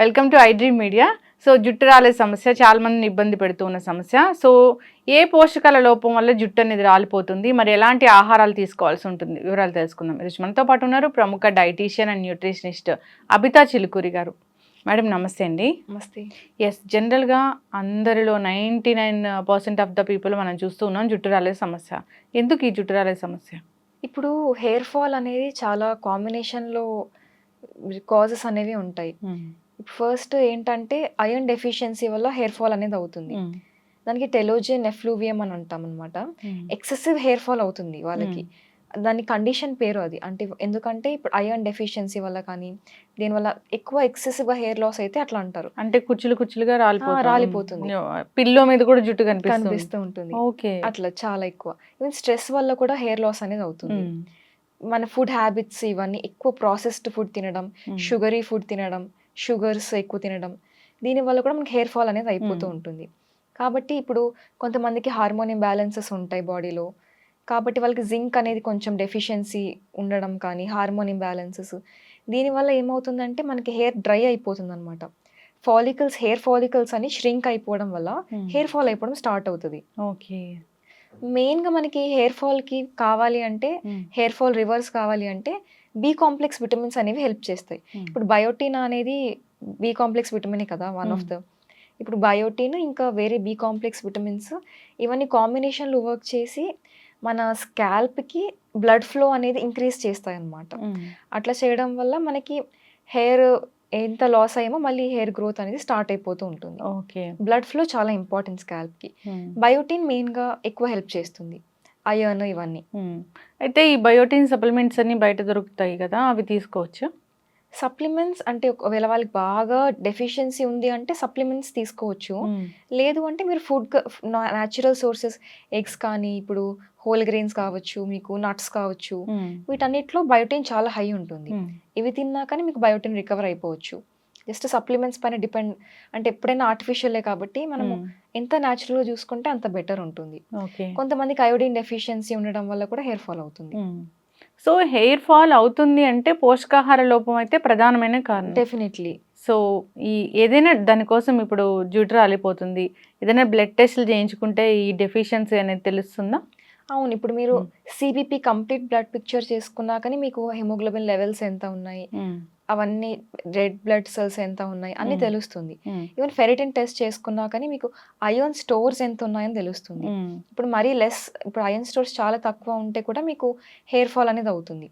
Welcome to iDream media so జుట్టు రాలే సమస్య చాలా మందిని ఇబ్బంది పెడుతూ ఉన్న సమస్య. సో ఏ పోషకాల లోపం వల్ల జుట్టు అనేది రాలిపోతుంది? మరి ఎలాంటి ఆహారాలు తీసుకోవాల్సి ఉంటుంది? వివరాలు తెలుసుకుందాం. ఈరోజు మనతో పాటు ఉన్నారు ప్రముఖ dietitian and nutritionist Abitha Chilukuri garu. Madam నమస్తే అండి. నమస్తే. ఎస్ జనరల్గా అందరిలో ninety nine percent of the people మనం చూస్తూ ఉన్నాం జుట్టు రాలే సమస్య. ఎందుకు ఈ జుట్టు రాలే సమస్య? ఇప్పుడు హెయిర్ ఫాల్ అనేది చాలా కాంబినేషన్లో కాజెస్ అనేవి ఉంటాయి. ఫస్ట్ ఏంటంటే ఐరన్ డెఫిషియన్సీ వల్ల హెయిర్ ఫాల్ అనేది అవుతుంది. దానికి టెలోజిన్ ఎఫ్లూవియం అని అంటాం అనమాట ఎక్సెసివ్ హెయిర్ ఫాల్ అవుతుంది వాళ్ళకి. దాని కండిషన్ పేరు అది. అంటే ఎందుకంటే ఇప్పుడు ఐరన్ డెఫిషియన్సీ వల్ల కానీ దీనివల్ల ఎక్కువ ఎక్సెసివ్ హెయిర్ లాస్ అయితే అట్లా అంటారు. అంటే కుచ్చులు కుచ్చులుగా రాలిపోతుంది. రాలిపోతుంది. పిల్లో మీద కూడా జుట్టు కనిపిస్తూ ఉంటుంది. ఓకే అట్లా చాలా ఎక్కువ. ఈవెన్ స్ట్రెస్ వల్ల కూడా హెయిర్ లాస్ అనేది అవుతుంది. మన ఫుడ్ హ్యాబిట్స్ ఇవన్నీ ఎక్కువ ప్రాసెస్డ్ ఫుడ్ తినడం షుగరీ ఫుడ్ తినడం షుగర్స్ ఎక్కువ తినడం దీనివల్ల కూడా మనకి హెయిర్ ఫాల్ అనేది అయిపోతూ. ఉంటుంది. కాబట్టి ఇప్పుడు కొంతమందికి హార్మోన్ ఇంబ్యాలెన్సెస్ ఉంటాయి బాడీలో. కాబట్టి వాళ్ళకి జింక్ అనేది కొంచెం డెఫిషియన్సీ ఉండడం కానీ హార్మోన్ ఇంబ్యాలెన్సెస్ దీనివల్ల ఏమవుతుందంటే మనకి హెయిర్ డ్రై అయిపోతుంది అనమాట ఫాలికల్స్ హెయిర్ ఫాలికల్స్ అని ష్రింక్ అయిపోవడం వల్ల హెయిర్ ఫాల్ అయిపోవడం స్టార్ట్ అవుతుంది. ఓకే. మెయిన్గా మనకి హెయిర్ ఫాల్కి కావాలి అంటే హెయిర్ ఫాల్ రివర్స్ కావాలి అంటే బి కాంప్లెక్స్ విటమిన్స్ అనేవి హెల్ప్ చేస్తాయి. ఇప్పుడు బయోటిన్ అనేది బి కాంప్లెక్స్ విటమినే కదా వన్ ఆఫ్ ద ఇప్పుడు బయోటిన్ ఇంకా వేరే బి కాంప్లెక్స్ విటమిన్స్ ఇవన్నీ కాంబినేషన్లో వర్క్ చేసి మన స్కాల్ప్కి బ్లడ్ ఫ్లో అనేది ఇంక్రీజ్ చేస్తాయి అన్నమాట అట్లా చేయడం వల్ల మనకి హెయిర్ ఎంత లాస్ అయ్యామో మళ్ళీ హెయిర్ గ్రోత్ అనేది స్టార్ట్ అయిపోతూ ఉంటుంది. ఓకే బ్లడ్ ఫ్లో చాలా ఇంపార్టెంట్ స్కాల్ప్కి బయోటిన్ మెయిన్గా ఎక్కువ హెల్ప్ చేస్తుంది. అయర్న్ ఇవన్నీ. అయితే ఈ బయోటిన్ సప్లిమెంట్స్ అన్ని బయట దొరుకుతాయి కదా అవి తీసుకోవచ్చు? సప్లిమెంట్స్ అంటే ఒకవేళ వాళ్ళకి బాగా డెఫిషియన్సీ ఉంది అంటే సప్లిమెంట్స్ తీసుకోవచ్చు. లేదు అంటే మీరు ఫుడ్ న్యాచురల్ సోర్సెస్ ఎగ్స్ కానీ ఇప్పుడు హోల్ గ్రెయిన్స్ కావచ్చు మీకు నట్స్ కావచ్చు వీటన్నిటిలో బయోటిన్ చాలా హై ఉంటుంది. ఇవి తిన్నా కానీ మీకు బయోటిన్ రికవర్ అయిపోవచ్చు. జస్ట్ సప్లిమెంట్స్ పైన డిపెండ్ అంటే ఎప్పుడైనా ఆర్టిఫిషియలే కాబట్టి మనము ఎంత న్యాచురల్గా చూసుకుంటే అంత బెటర్ ఉంటుంది. ఓకే కొంతమందికి అయోడిన్ డెఫిషియన్సీ ఉండడం వల్ల కూడా హెయిర్ ఫాల్ అవుతుంది. సో హెయిర్ ఫాల్ అవుతుంది అంటే పోషకాహార లోపం అయితే ప్రధానమైన కారణం. డెఫినెట్లీ సో ఈ ఏదైనా దానికోసం ఇప్పుడు జుట్టు రాలిపోతుంది. ఏదైనా బ్లడ్ టెస్ట్లు చేయించుకుంటే ఈ డెఫిషియన్సీ అనేది తెలుస్తుందా? అవును ఇప్పుడు మీరు సిబిపి కంప్లీట్ బ్లడ్ పిక్చర్ చేసుకున్నా కానీ మీకు హెమోగ్లోబిన్ లెవెల్స్ ఎంత ఉన్నాయి? అవన్నీ రెడ్ బ్లడ్ సెల్స్ ఎంత ఉన్నాయి అన్ని. తెలుస్తుంది. ఈవెన్ ఫెరిటిన్ టెస్ట్ చేసుకున్నా కానీ మీకు అయోన్ స్టోర్స్ ఎంత ఉన్నాయని తెలుస్తుంది. ఇప్పుడు మరీ లెస్ ఇప్పుడు అయన్ స్టోర్స్ చాలా తక్కువ ఉంటే కూడా మీకు హెయిర్ ఫాల్ అనేది అవుతుంది.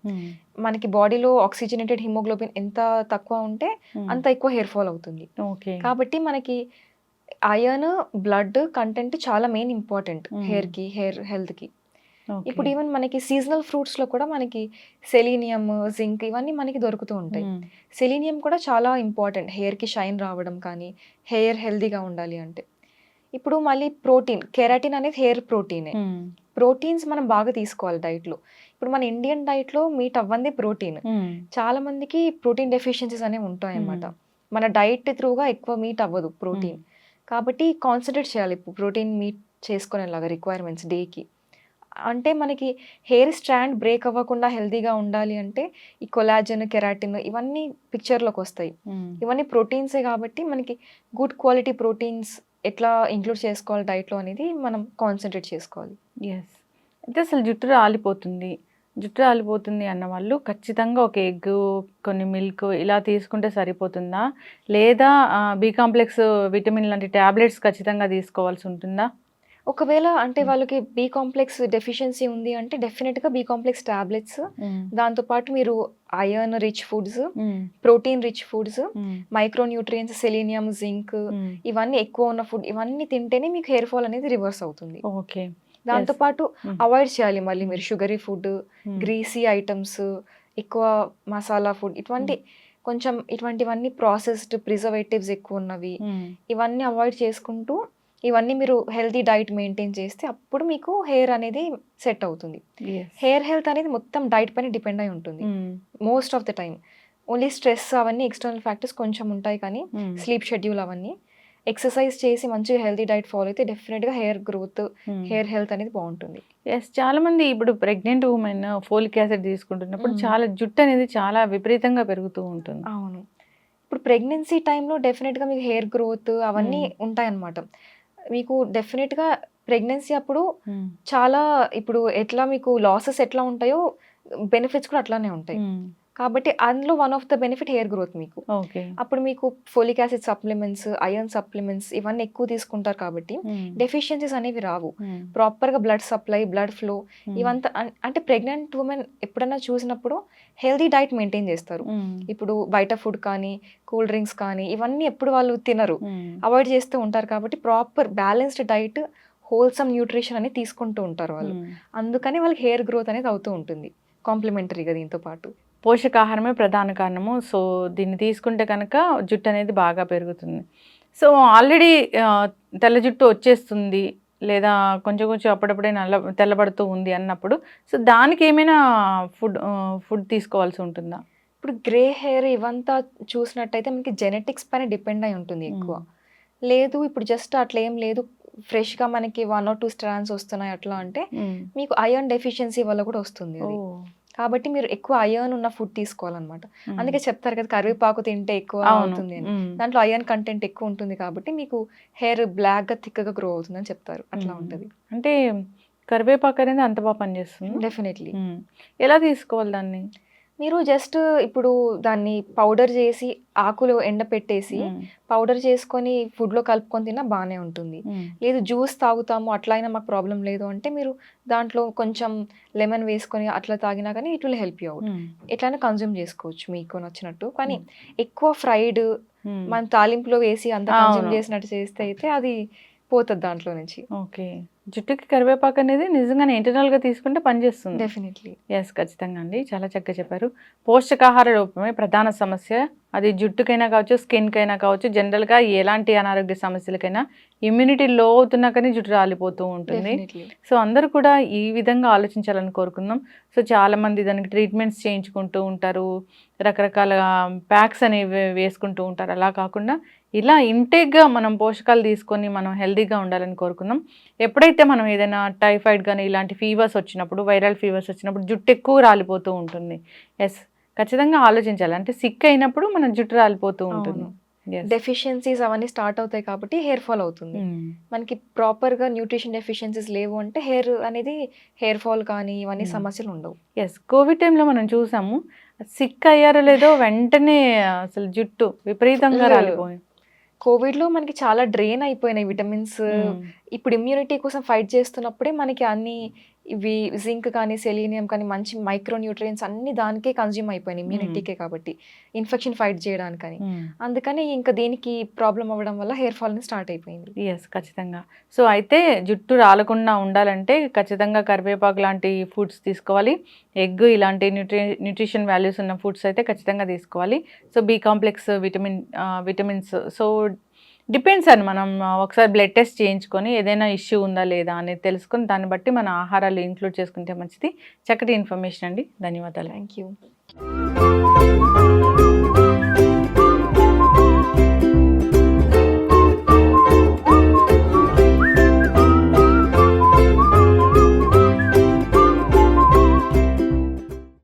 మనకి బాడీలో ఆక్సిజనేటెడ్ హిమోగ్లోబిన్ ఎంత తక్కువ ఉంటే అంత ఎక్కువ హెయిర్ ఫాల్ అవుతుంది. ఓకే. కాబట్టి మనకి అయర్న్ బ్లడ్ కంటెంట్ చాలా మెయిన్ ఇంపార్టెంట్. హెయిర్కి హెయిర్ హెల్త్కి. ఇప్పుడు ఈవెన్ మనకి సీజనల్ ఫ్రూట్స్లో కూడా మనకి సెలీనియం జింక్ ఇవన్నీ మనకి దొరుకుతూ ఉంటాయి. సెలీనియం కూడా చాలా ఇంపార్టెంట్. హెయిర్కి షైన్ రావడం కానీ హెయిర్ హెల్దీగా ఉండాలి అంటే. ఇప్పుడు మళ్ళీ ప్రోటీన్ కెరాటిన్ అనేది హెయిర్ ప్రోటీనే. ప్రోటీన్స్ మనం బాగా తీసుకోవాలి డైట్లో ఇప్పుడు మన ఇండియన్ డైట్లో మీట్ అవ్వంది ప్రోటీన్. చాలా మందికి ప్రోటీన్ డెఫిషియన్సీస్ అనేవి ఉంటాయి అన్నమాట మన డైట్ త్రూగా ఎక్కువ మీట్ అవ్వదు ప్రోటీన్. కాబట్టి కాన్సన్ట్రేట్ చేయాలి. ప్రోటీన్ మీట్ చేసుకునేలాగా రిక్వైర్మెంట్స్ డేకి. అంటే మనకి హెయిర్ స్ట్రాండ్ బ్రేక్ అవ్వకుండా హెల్తీగా ఉండాలి అంటే ఈ కొలాజన్ కెరాటిన్ ఇవన్నీ పిక్చర్లోకి వస్తాయి. ఇవన్నీ ప్రోటీన్సే కాబట్టి మనకి గుడ్ క్వాలిటీ ప్రోటీన్స్ ఎట్లా ఇంక్లూడ్ చేసుకోవాలి డైట్లో అనేది మనం కాన్సన్ట్రేట్ చేసుకోవాలి. ఎస్ అయితే అసలు జుట్టు రాలిపోతుంది. జుట్టు రాలిపోతుంది అన్న వాళ్ళు ఖచ్చితంగా ఒక ఎగ్ కొన్ని మిల్క్ ఇలా తీసుకుంటే సరిపోతుందా? లేదా బి కాంప్లెక్స్ విటమిన్ లాంటి ట్యాబ్లెట్స్ ఖచ్చితంగా తీసుకోవాల్సి ఉంటుందా? ఒకవేళ అంటే వాళ్ళకి బి కాంప్లెక్స్ డెఫిషియన్సీ ఉంది అంటే డెఫినెట్గా బి కాంప్లెక్స్ టాబ్లెట్స్ దాంతోపాటు మీరు iron rich foods protein rich foods micro nutrients selenium zinc ఇవన్నీ ఎక్కువ ఉన్న ఫుడ్ ఇవన్నీ తింటేనే మీకు హెయిర్ ఫాల్ అనేది రివర్స్ అవుతుంది. ఓకే. దాంతోపాటు Mm. అవాయిడ్ చేయాలి మళ్ళీ మీరు షుగరీ ఫుడ్ గ్రీసీ ఐటమ్స్ ఎక్కువ మసాలా ఫుడ్ ఇటువంటి కొంచెం ఇటువంటివన్నీ ప్రాసెస్డ్ ప్రిజర్వేటివ్స్ ఎక్కువ ఉన్నవి ఇవన్నీ అవాయిడ్ చేసుకుంటూ ఇవన్నీ మీరు హెల్తీ డైట్ మెయింటైన్ చేస్తే అప్పుడు మీకు హెయిర్ అనేది సెట్ అవుతుంది. హెయిర్ హెల్త్ అనేది మొత్తం డైట్ పైన డిపెండ్ అయి ఉంటుంది. Most of the time only stress అవన్నీ ఎక్స్టర్నల్ ఫ్యాక్టర్స్ కొంచెం ఉంటాయి కానీ స్లీప్ షెడ్యూల్ అవన్నీ. ఎక్సర్సైజ్ చేసి మంచిగా హెల్తీ డైట్ ఫాలో అయితే డెఫినెట్గా హెయిర్ గ్రోత్ హెయిర్ హెల్త్ అనేది బాగుంటుంది. ఎస్ చాలా మంది ఇప్పుడు ప్రెగ్నెంట్ ఉమెన్ ఫోలిక్ యాసిడ్ తీసుకుంటున్నప్పుడు Mm. చాలా జుట్టు అనేది చాలా విపరీతంగా పెరుగుతూ ఉంటుంది. అవును. ఇప్పుడు ప్రెగ్నెన్సీ టైంలో డెఫినెట్గా మీకు హెయిర్ గ్రోత్ అవన్నీ ఉంటాయన్నమాట. మీకు డెఫినెట్గా ప్రెగ్నెన్సీ అప్పుడు చాలా ఇప్పుడు ఎట్లా మీకు లాసెస్ ఎట్లా ఉంటాయో బెనిఫిట్స్ కూడా అట్లానే ఉంటాయి. కాబట్టి అందులో one of the benefit hair growth మీకు. ఓకే. అప్పుడు మీకు folic acid supplements iron supplements ఇవన్నీ ఎక్కువ తీసుకుంటారు కాబట్టి డెఫిషియన్సీస్ అనేవి రావు. ప్రాపర్గా బ్లడ్ సప్లై బ్లడ్ ఫ్లో ఇవంతా అంటే ప్రెగ్నెంట్ ఉమెన్ ఎప్పుడైనా చూసినప్పుడు హెల్దీ డైట్ మెయింటైన్ చేస్తారు. ఇప్పుడు బయట ఫుడ్ కానీ కూల్ డ్రింక్స్ కానీ ఇవన్నీ ఎప్పుడు వాళ్ళు తినరు. అవాయిడ్ చేస్తూ ఉంటారు కాబట్టి proper balanced diet wholesome nutrition అని తీసుకుంటూ ఉంటారు వాళ్ళు. అందుకని వాళ్ళకి హెయిర్ గ్రోత్ అనేది అవుతూ ఉంటుంది. కాంప్లిమెంటరీగా దీంతో పాటు. పోషకాహారమే ప్రధాన కారణము. సో దీన్ని తీసుకుంటే కనుక జుట్టు అనేది బాగా పెరుగుతుంది. సో ఆల్రెడీ తెల్ల జుట్టు వచ్చేస్తుంది లేదా కొంచెం కొంచెం అప్పుడప్పుడే నల్ల తెల్లబడుతూ ఉంది అన్నప్పుడు. సో దానికి ఏమైనా ఫుడ్ ఫుడ్ తీసుకోవాల్సి ఉంటుందా? ఇప్పుడు గ్రే హెయిర్ ఇవంతా చూసినట్టయితే మనకి జెనెటిక్స్ పైన డిపెండ్ అయి ఉంటుంది ఎక్కువ. లేదు ఇప్పుడు జస్ట్ అట్లా ఏం లేదు. ఫ్రెష్గా మనకి వన్ ఆర్ టూ స్ట్రాండ్స్ వస్తున్నాయి అట్లా అంటే మీకు అయర్న్ డెఫిషియన్సీ వల్ల కూడా వస్తుంది కాబట్టి మీరు ఎక్కువ అయర్న్ ఉన్న ఫుడ్ తీసుకోవాలన్నమాట. అందుకే చెప్తారు కదా కరివేపాకు తింటే ఎక్కువ అవుతుంది అని. దాంట్లో అయర్న్ కంటెంట్ ఎక్కువ ఉంటుంది కాబట్టి మీకు హెయిర్ బ్లాక్గా థిక్గా గ్రో అవుతుంది అని చెప్తారు. అట్లా. ఉంటుంది. అంటే కరివేపాకు అనేది అంత బాగా పనిచేస్తుంది? డెఫినెట్లీ. ఎలా తీసుకోవాలి దాన్ని? మీరు జస్ట్ ఇప్పుడు దాన్ని పౌడర్ చేసి ఆకులు ఎండ పెట్టేసి మ్మ్. పౌడర్ చేసుకొని food లో కలుపుకొని తిన్నా బాగానే ఉంటుంది. లేదు జ్యూస్ తాగుతాము అట్లా అయినా మాకు ప్రాబ్లం లేదు అంటే మీరు దాంట్లో కొంచెం లెమన్ వేసుకొని అట్లా తాగినా కానీ it will help you out. ఎట్లయినా కన్జ్యూమ్ చేసుకోవచ్చు మీకు నచ్చినట్టు కానీ ఎక్కువ ఫ్రైడ్. మన తాలింపులో వేసి అంత కన్జ్యూమ్. చేసినట్టు చేస్తే అయితే అది పోతుంది దాంట్లో నుంచి ఓకే జుట్టుకి కరివేపాకు అనేది నిజంగానే internal గా తీసుకుంటే పనిచేస్తుంది డెఫినెట్లీ ఎస్ ఖచ్చితంగా అండి. చాలా చక్కగా చెప్పారు. పోషకాహార లోపమే ప్రధాన సమస్య. అది జుట్టుకైనా కావచ్చు స్కిన్కైనా కావచ్చు జనరల్గా ఎలాంటి అనారోగ్య సమస్యలకైనా ఇమ్యూనిటీ లో అవుతున్నా కానీ జుట్టు రాలిపోతూ ఉంటుంది. సో అందరూ కూడా ఈ విధంగా ఆలోచించాలని కోరుకుందాం. సో చాలా మంది దానికి ట్రీట్మెంట్స్ చేయించుకుంటూ ఉంటారు. రకరకాల ప్యాక్స్ అనేవి వేసుకుంటూ ఉంటారు. అలా కాకుండా ఇలా ఇంటేక్గా మనం పోషకాలు తీసుకొని మనం హెల్తీగా ఉండాలని కోరుకుందాం. ఎప్పుడైతే మనం ఏదైనా టైఫాయిడ్ కానీ ఇలాంటి ఫీవర్స్ వచ్చినప్పుడు వైరల్ ఫీవర్స్ వచ్చినప్పుడు జుట్టు ఎక్కువ రాలిపోతూ ఉంటుంది. ఎస్ ఖచ్చితంగా ఆలోచించాలి. అంటే సిక్ అయినప్పుడు మన జుట్టు రాలిపోతూ ఉంటుంది. డెఫిషియన్సీస్ అవన్నీ స్టార్ట్ అవుతాయి కాబట్టి హెయిర్ ఫాల్ అవుతుంది. మ్మ్. మనకి ప్రాపర్గా న్యూట్రిషన్ డెఫిషియన్సీస్ లేవు అంటే హెయిర్ అనేది హెయిర్ ఫాల్ కానీ ఇవన్నీ Hmm. సమస్యలు ఉండవు. ఎస్ కోవిడ్ టైంలో మనం చూసాము సిక్ అయ్యారో లేదో వెంటనే అసలు జుట్టు విపరీతంగా. రాలిపోయింది కోవిడ్లో మనకి చాలా డ్రెయిన్ అయిపోయినాయి విటమిన్స్ ఇప్పుడు ఇమ్యూనిటీ కోసం ఫైట్ చేస్తున్నప్పుడే మనకి అన్ని ఇవి జింక్ కానీ సెలీనియం కానీ మంచి మైక్రో న్యూట్రియన్స్ అన్ని దానికే కన్జ్యూమ్ అయిపోయినాయి ఇమ్యూనిటీకే కాబట్టి. ఇన్ఫెక్షన్ ఫైట్ చేయడానికని. అందుకని ఇంకా దీనికి ప్రాబ్లం అవ్వడం వల్ల హెయిర్ ఫాల్ స్టార్ట్ అయిపోయింది. ఎస్ ఖచ్చితంగా. సో అయితే జుట్టు రాలకుండా ఉండాలంటే ఖచ్చితంగా కరివేపాకు లాంటి ఫుడ్స్ తీసుకోవాలి. ఎగ్ ఇలాంటి న్యూట్రి న్యూట్రిషన్ వాల్యూస్ ఉన్న ఫుడ్స్ అయితే ఖచ్చితంగా తీసుకోవాలి. So B complex vitamin vitamins so depends అని మనం ఒకసారి బ్లడ్ టెస్ట్ చేయించుకొని ఏదైనా ఇష్యూ ఉందా లేదా అనేది తెలుసుకొని దాన్ని బట్టి మన ఆహారాలు ఇంక్లూడ్ చేసుకుంటే మంచిది. చక్కటి ఇన్ఫర్మేషన్ అండి. ధన్యవాదాలు. Thank you